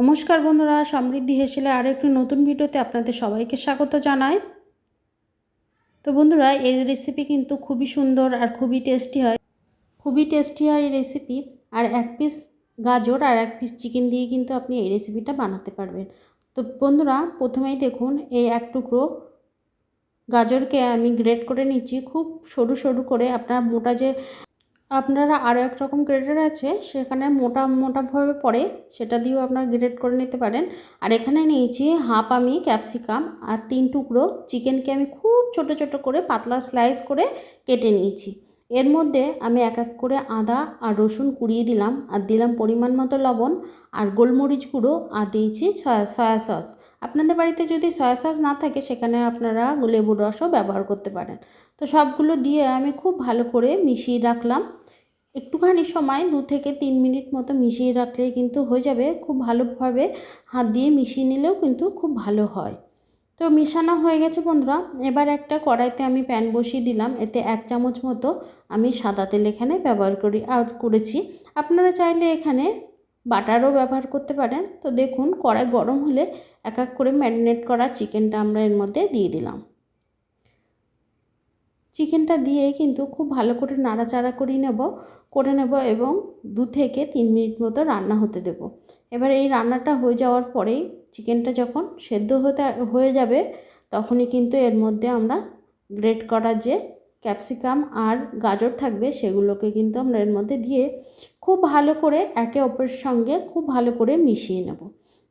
নমস্কার বন্ধুরা, সমৃদ্ধি হেসেলে আরও একটি নতুন ভিডিওতে আপনাদের সবাইকে স্বাগত জানাই। তো বন্ধুরা, এই রেসিপি কিন্তু খুবই সুন্দর আর খুবই টেস্টি হয়। খুবই টেস্টি হয় এই রেসিপি আর এক পিস গাজর আর এক পিস চিকেন দিয়ে কিন্তু আপনি এই রেসিপিটা বানাতে পারবেন। তো বন্ধুরা, প্রথমেই দেখুন, এই এক টুকরো গাজরকে আমি গ্রেট করে নিচ্ছি। খুব সরু সরু করে, আপনার মোটা যে আপনারা আরও এক রকম গ্রেডার আছে, সেখানে মোটা, মোটাভাবে পড়ে, সেটা দিয়েও আপনারা গ্রেড করে নিতে পারেন। আর এখানে নিয়েছি হাফ আমি ক্যাপসিকাম আর তিন টুকরো। চিকেনকে আমি খুব ছোট ছোট করে পাতলা স্লাইস করে কেটে নিয়েছি। এর মধ্যে আমি এক এক করে আদা আর রসুন কুড়িয়ে দিলাম আর দিলাম পরিমাণ মতো লবণ আর গোলমরিচ গুঁড়ো আর দিয়েছি সয়া সয়া সস। আপনাদের বাড়িতে যদি সয়া সস না থাকে সেখানে আপনারা লেবুর রসও ব্যবহার করতে পারেন। তো সবগুলো দিয়ে আমি খুব ভালো করে মিশিয়ে রাখলাম। একটুখানি সময়, দু থেকে তিন মিনিট মতো মিশিয়ে রাখলে কিন্তু হয়ে যাবে। খুব ভালোভাবে হাত দিয়ে মিশিয়ে নিলেও কিন্তু খুব ভালো হয়। তো মিশানো হয়ে গেছে বন্ধুরা। এবার একটা কড়াইতে আমি প্যান বসিয়ে দিলাম। এতে এক চামচ মতো আমি সাদা তেল এখানে ব্যবহার করি করেছি। আপনারা চাইলে এখানে বাটারও ব্যবহার করতে পারেন। তো দেখুন, কড়াই গরম হলে এক এক করে ম্যারিনেট করা চিকেনটা আমরা এর মধ্যে দিয়ে দিলাম। চিকেনটা দিয়ে কিন্তু খুব ভালো করে নাড়াচাড়া করে নেব করে নেব এবং দু থেকে তিন মিনিট মতো রান্না হতে দেব। এবার এই রান্নাটা হয়ে যাওয়ার পরেই চিকেনটা যখন সেদ্ধ হতে, হয়ে যাবে তখনই কিন্তু এর মধ্যে আমরা গ্রেট করা যে ক্যাপসিকাম আর গাজর থাকবে সেগুলোকে কিন্তু আমরা এর মধ্যে দিয়ে খুব ভালো করে একে অপরের সঙ্গে খুব ভালো করে মিশিয়ে নেব।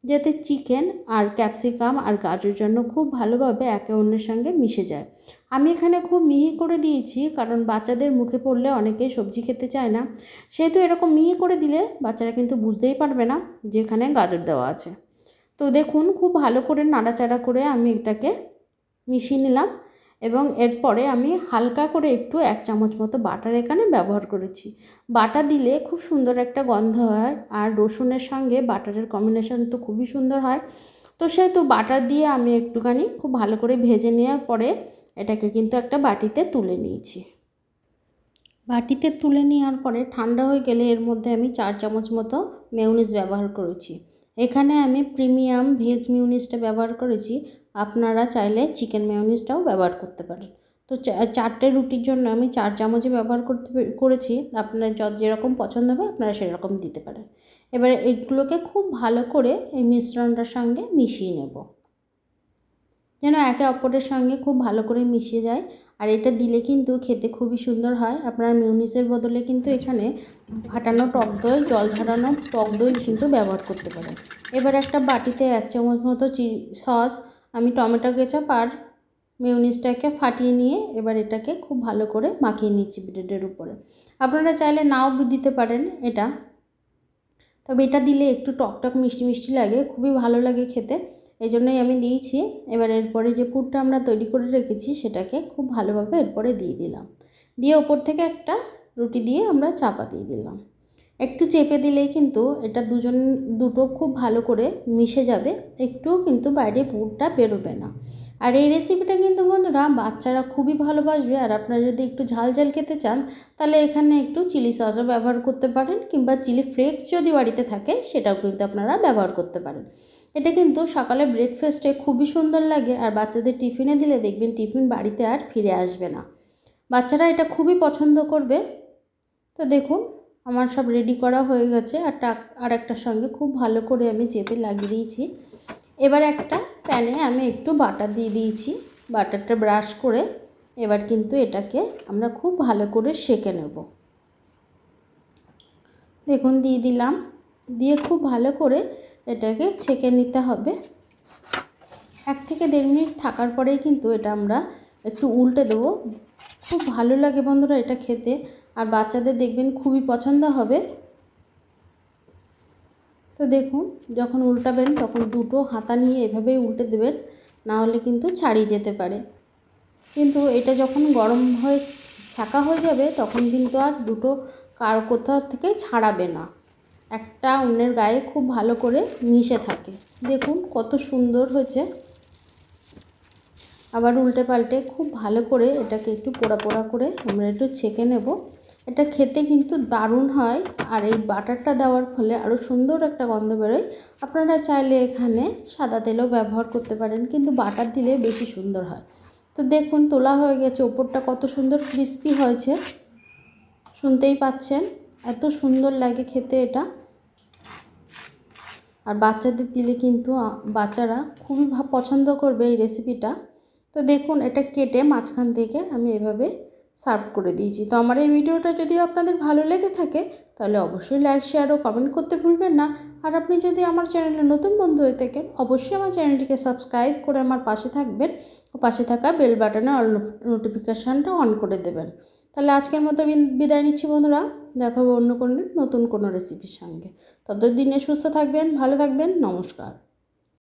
যাতে চিকেন আর ক্যাপসিকাম আর গাজর জন্য খুব ভালোভাবে একে অন্যের সঙ্গে মিশে যায়। আমি এখানে খুব মিহি করে দিয়েছি কারণ বাচ্চাদের মুখে পড়লে অনেকেই সবজি খেতে চায় না। সেহেতু এরকম মিহি করে দিলে বাচ্চারা কিন্তু বুঝতেই পারবে না যে এখানে গাজর দেওয়া আছে। তো দেখুন, খুব ভালো করে নাড়াচাড়া করে আমি এটাকে মিশিয়ে নিলাম। এবং এরপরে আমি হালকা করে একটু এক চামচ মতো বাটার এখানে ব্যবহার করেছি। বাটা দিলে খুব সুন্দর একটা গন্ধ হয় আর রসুনের সঙ্গে বাটারের কম্বিনেশন তো খুবই সুন্দর হয়। তো সেহেতু বাটার দিয়ে আমি একটুখানি খুব ভালো করে ভেজে নেওয়ার পরে এটাকে কিন্তু একটা বাটিতে তুলে নিয়েছি। বাটিতে তুলে নেওয়ার পরে ঠান্ডা হয়ে গেলে এর মধ্যে আমি চার চামচ মতো মেউনিস ব্যবহার করেছি। এখানে আমি প্রিমিয়াম ভেজ মিউনিসটা ব্যবহার করেছি। আপনারা চাইলে চিকেন মেয়নিজটাও ব্যবহার করতে পারেন। তো চারটে রুটির জন্য আমি চার চামচই ব্যবহার করতে করেছি। আপনার যত যেরকম পছন্দ হবে আপনারা সেরকম দিতে পারেন। এবারে এগুলোকে খুব ভালো করে এই মিশ্রণটার সঙ্গে মিশিয়ে নেব। যেন একে অপরের সঙ্গে খুব ভালো করে মিশে যায়। আর এটা দিলে কিন্তু খেতে খুবই সুন্দর হয়। আপনার মিউনিসের বদলে কিন্তু এখানে ফাটানো টক দই, জল ঝরানো টক দই কিন্তু ব্যবহার করতে পারেন। এবার একটা বাটিতে এক চামচ মতো চি, সস, আমি টমেটো কেচাপ আর মিউনিসটাকে ফাটিয়ে নিয়ে এবার এটাকে খুব ভালো করে মাখিয়ে নিচ্ছি ব্রেডের উপরে। আপনারা চাইলে নাও দিতে পারেন এটা। তবে এটা দিলে একটু টকটক মিষ্টি মিষ্টি লাগে, খুবই ভালো লাগে খেতে। এই জন্যই আমি দিয়েছি। এবার এরপরে যে পুরটা আমরা তৈরি করে রেখেছি, সেটাকে খুব ভালোভাবে এরপরে দিয়ে দিলাম। দিয়ে ওপর থেকে একটা রুটি দিয়ে আমরা চাপা দিয়ে দিলাম। একটু চেপে দিলেই কিন্তু এটা দুজন, দুটো খুব ভালো করে মিশে যাবে। একটুও কিন্তু বাইরে পুরটা বেরোবে না। আর এই রেসিপিটা কিন্তু বন্ধুরা বাচ্চারা খুবই ভালোবাসবে। আর আপনারা যদি একটু ঝাল ঝাল খেতে চান, তাহলে এখানে একটু চিলি সসও ব্যবহার করতে পারেন, কিংবা চিলি ফ্লেক্স যদি বাড়িতে থাকে, সেটাও কিন্তু আপনারা ব্যবহার করতে পারেন। এটা কিন্তু সকালে ব্রেকফাস্টে খুবই সুন্দর লাগে আর বাচ্চাদের টিফিনে দিলে দেখবেন টিফিন বাড়িতে আর ফিরে আসবে না। বাচ্চারা এটা খুবই পছন্দ করবে। তো দেখুন, আমার সব রেডি করা হয়ে গেছে আর টাক আর একটার সঙ্গে খুব ভালো করে আমি চেপে লাগিয়ে দিয়েছি। এবার একটা প্যানে আমি একটু বাটার দিয়ে দিয়েছি। বাটারটা ব্রাশ করে এবার কিন্তু এটাকে আমরা খুব ভালো করে সেঁকে নেব। দেখুন, দিয়ে দিলাম। দিয়ে খুব ভালো করে এটাকে ছেঁকে নিতে হবে। এক থেকে দেড় মিনিট থাকার পরেই কিন্তু এটা আমরা একটু উল্টে দেবো। খুব ভালো লাগে বন্ধুরা এটা খেতে। আর বাচ্চাদের দেখবেন খুবই পছন্দ হবে। তো দেখুন, যখন উল্টাবেন তখন দুটো হাতা নিয়ে এভাবেই উল্টে দেবেন, না হলে কিন্তু ছাড়িয়ে যেতে পারে। কিন্তু এটা যখন গরম হয়ে, ছাকা হয়ে যাবে তখন কিন্তু আর দুটো কার কোথাও থেকে ছাড়াবে না। একটা অন্যের গায়ে খুব ভালো করে মিশে থাকে। দেখুন কত সুন্দর হয়েছে। আবার উল্টে পাল্টে খুব ভালো করে এটাকে একটু পোড়া পোড়া করে আমরা একটু ছেঁকে নেব। এটা খেতে কিন্তু দারুণ হয় আর এই বাটারটা দেওয়ার ফলে আরও সুন্দর একটা গন্ধ বেরোয়। আপনারা চাইলে এখানে সাদা তেলও ব্যবহার করতে পারেন, কিন্তু বাটার দিলে বেশি সুন্দর হয়। তো দেখুন তোলা হয়ে গেছে, ওপরটা কত সুন্দর ক্রিস্পি হয়েছে। শুনতেই পাচ্ছেন। এত সুন্দর লাগে খেতে এটা। আর বাচ্চাদের দিলে কিন্তু বাচ্চারা খুবই পছন্দ করবে এই রেসিপিটা তো দেখুন, এটা কেটে মাঝখান থেকে আমি এভাবে সার্ভ করে দিয়েছি। তো আমার এই ভিডিওটা যদি আপনাদের ভালো লেগে থাকে, তাহলে অবশ্যই লাইক শেয়ার ও কমেন্ট করতে ভুলবেন না। আর আপনি যদি আমার চ্যানেলে নতুন বন্ধু হয়ে থাকেন, অবশ্যই আমার চ্যানেলটিকে সাবস্ক্রাইব করে আমার পাশে থাকবেন ও পাশে থাকা বেল বাটনে অল নোটিফিকেশানটা অন করে দেবেন। তাহলে আজকের মতো বিদায় নিচ্ছি বন্ধুরা। দেখাবো অন্য কোনো নতুন কোনো রেসিপির সঙ্গে। ততদিনে সুস্থ থাকবেন, ভালো থাকবেন, নমস্কার।